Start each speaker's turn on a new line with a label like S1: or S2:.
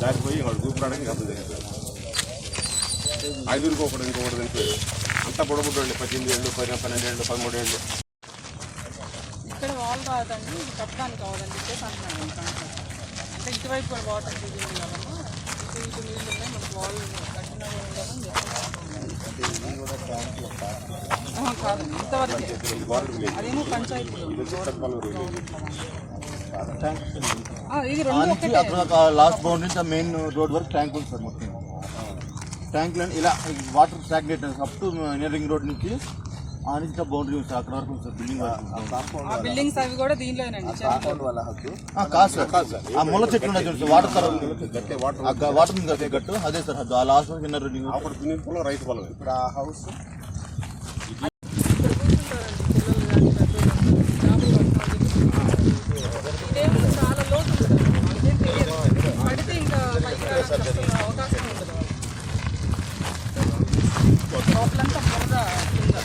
S1: దానికి పోయి వాళ్ళు చూపడానికి అర్థం జరిగింది ఐదుగురికి ఒకటి ఇంకొకటి తెలిపోయారు అంతా పొడబుడ్డండి పద్దెనిమిది ఏళ్ళు పది పన్నెండు ఏళ్ళు పదమూడు ఏళ్ళు
S2: ఇక్కడ వాల్ రాదండి కట్టడానికి అవ్వదని చెప్పేసి అంటున్నాను అంటే ఇటువైపు కూడా బాగుంటుంది ఇంతవరకే. అదేమో పంచాయతీ.
S3: లాస్ట్ బౌండరీ నుంచి మెయిన్ రోడ్ వరకు ట్యాంక్ ఉంది సార్ మొత్తం. ట్యాంక్లో ఇలా water stagnate up to ring road నుంచి ఆ నుంచి బౌండరీ ఉంది సార్ అక్కడ వరకు సార్ బిల్డింగ్ వరకు
S2: ఆ బిల్డింగ్స్ అవి కూడా.
S3: ఆ, కాదు సార్. ఆ ముళ్ళ చెట్లు ఉన్నాయి చూడండి సార్ వాటర్
S1: గట్టే వాటర్
S3: వాటర్ ఉంది కదా గట్టు అదే సార్ ఆ లాస్ట్ వరకు ఇన్నర్ రింగ్
S1: అప్పుడు స్విమ్మింగ్ పూల్ రైతు పొలం.
S4: ఇప్పుడు ఆ హౌస్ లంక బురద కింద